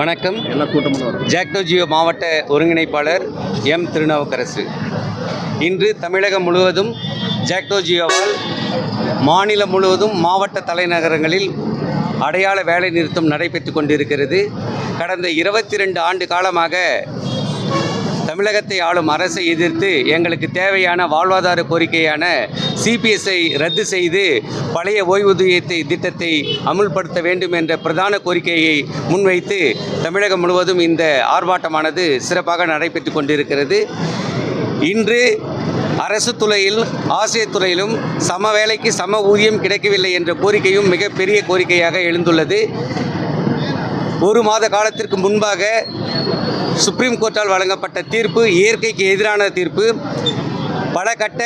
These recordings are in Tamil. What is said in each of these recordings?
வணக்கம். எல்லா கூட்டமும் ஜாக்டோ ஜியோ மாவட்ட ஒருங்கிணைப்பாளர் எம் திருநாவுக்கரசு. இன்று தமிழகம் முழுவதும் ஜாக்டோ ஜியோவால் மாநிலம் முழுவதும் மாவட்ட தலைநகரங்களில் அடையாள வேலை நிறுத்தம் நடைபெற்று கொண்டிருக்கிறது. கடந்த இருபத்தி ரெண்டு ஆண்டு காலமாக தமிழகத்தை ஆளும் அரசை எதிர்த்து எங்களுக்கு தேவையான வாழ்வாதார கோரிக்கையான சிபிஎஸ்ஐ ரத்து செய்து பழைய ஓய்வூதியத்தை திட்டத்தை அமுல்படுத்த வேண்டும் என்ற பிரதான கோரிக்கையை முன்வைத்து தமிழகம் முழுவதும் இந்த ஆர்ப்பாட்டமானது சிறப்பாக நடைபெற்று கொண்டிருக்கிறது. இன்று அரசு துறையில் ஆசிரியர் துறையிலும் சம வேலைக்கு சம ஊதியம் கிடைக்கவில்லை என்ற கோரிக்கையும் மிகப்பெரிய கோரிக்கையாக எழுந்துள்ளது. ஒரு மாத காலத்திற்கு முன்பாக சுப்ரீம் கோர்ட்டால் வழங்கப்பட்ட தீர்ப்பு இயற்கைக்கு எதிரான தீர்ப்பு. பல கட்ட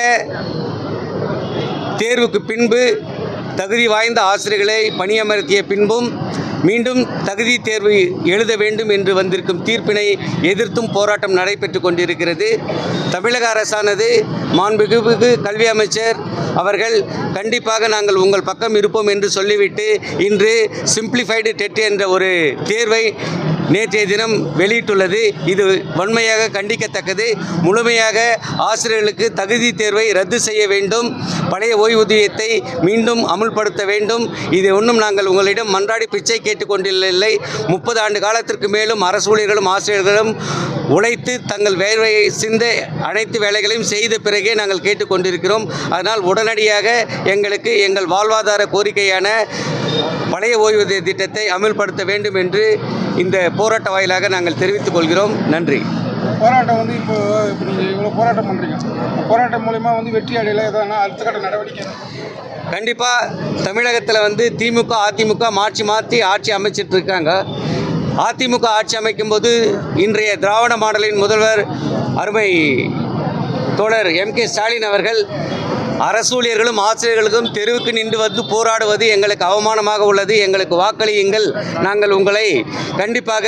தேர்வுக்கு பின்பு தகுதி வாய்ந்த ஆசிரியர்களை பணியமர்த்திய பின்பும் மீண்டும் தகுதி தேர்வு எழுத வேண்டும் என்று வந்திருக்கும் தீர்ப்பினை எதிர்த்தும் போராட்டம் நடைபெற்று கொண்டிருக்கிறது. தமிழக அரசானது மாண்புமிகு கல்வி அமைச்சர் அவர்கள் கண்டிப்பாக நாங்கள் உங்கள் பக்கம் இருப்போம் என்று சொல்லிவிட்டு இன்று சிம்பிளிஃபைடு டெட் என்ற ஒரு தேர்வை நேற்றைய தினம் வெளியிட்டுள்ளது. இது வன்மையாக கண்டிக்கத்தக்கது. முழுமையாக ஆசிரியர்களுக்கு தகுதி தேர்வை ரத்து செய்ய வேண்டும். பழைய ஓய்வூதியத்தை மீண்டும் அமுல்படுத்த வேண்டும். இதை ஒன்றும் நாங்கள் உங்களிடம் மன்றாடி பிச்சை கேட்டுக்கொண்டில்லை. முப்பது ஆண்டு காலத்திற்கு மேலும் அரசு ஊழியர்களும் ஆசிரியர்களும் உழைத்து தங்கள் வேலையை சிந்த அனைத்து வேலைகளையும் செய்த பிறகே நாங்கள் கேட்டுக்கொண்டிருக்கிறோம். அதனால் உடனடியாக எங்களுக்கு எங்கள் வாழ்வாதார கோரிக்கையான பழைய ஓய்வூதிய திட்டத்தை அமல்படுத்த வேண்டும் என்று இந்த போராட்ட வாயிலாக நாங்கள் தெரிவித்துக் கொள்கிறோம். நன்றி. போராட்டம் வந்து இப்போ இப்போ நீங்கள் இவ்வளோ போராட்டம் பண்ணுறீங்க போராட்டம் மூலிமா வந்து வெற்றி அடையல எதனா அடுத்த கட்ட நடவடிக்கை கண்டிப்பாக தமிழகத்தில் வந்து திமுக அதிமுக மாற்றி மாற்றி ஆட்சி அமைச்சிட்டு இருக்காங்க. அதிமுக ஆட்சி அமைக்கும்போது இன்றைய திராவிட மாடலின் முதல்வர் அருமை தோழர் எம் கே ஸ்டாலின் அவர்கள் அரசூழியர்களும் ஆசிரியர்களுக்கும் தெருவுக்கு நின்று வந்து போராடுவது எங்களுக்கு அவமானமாக உள்ளது. எங்களுக்கு வாக்களியுங்கள். நாங்கள் உங்களை கண்டிப்பாக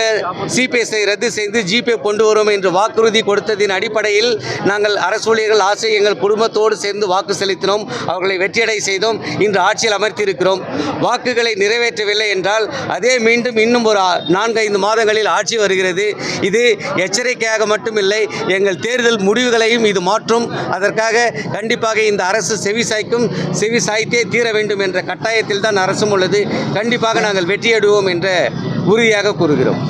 சிபிஎஸ்ஐ ரத்து செய்து ஜிபே கொண்டு வருவோம் என்று வாக்குறுதி கொடுத்ததின் அடிப்படையில் நாங்கள் அரசூழியர்கள் ஆசிரியர் எங்கள் குடும்பத்தோடு சேர்ந்து வாக்கு செலுத்தினோம். அவர்களை வெற்றியடை செய்தோம். இன்று ஆட்சியில் அமர்த்தியிருக்கிறோம். வாக்குகளை நிறைவேற்றவில்லை என்றால் அதே மீண்டும் இன்னும் ஒரு நான்கைந்து மாதங்களில் ஆட்சி வருகிறது. இது எச்சரிக்கையாக மட்டுமில்லை எங்கள் தேர்தல் முடிவுகளையும் இது மாற்றும். அதற்காக கண்டிப்பாக இந்த அரசு செவி சாய்க்கும் செவி சாய்த்தே தீர வேண்டும் என்ற கட்டாயத்தில் தான் அரசும் உள்ளது. கண்டிப்பாக நாங்கள் வெற்றியடைவோம் என்ற உறுதியாக கூறுகிறோம்.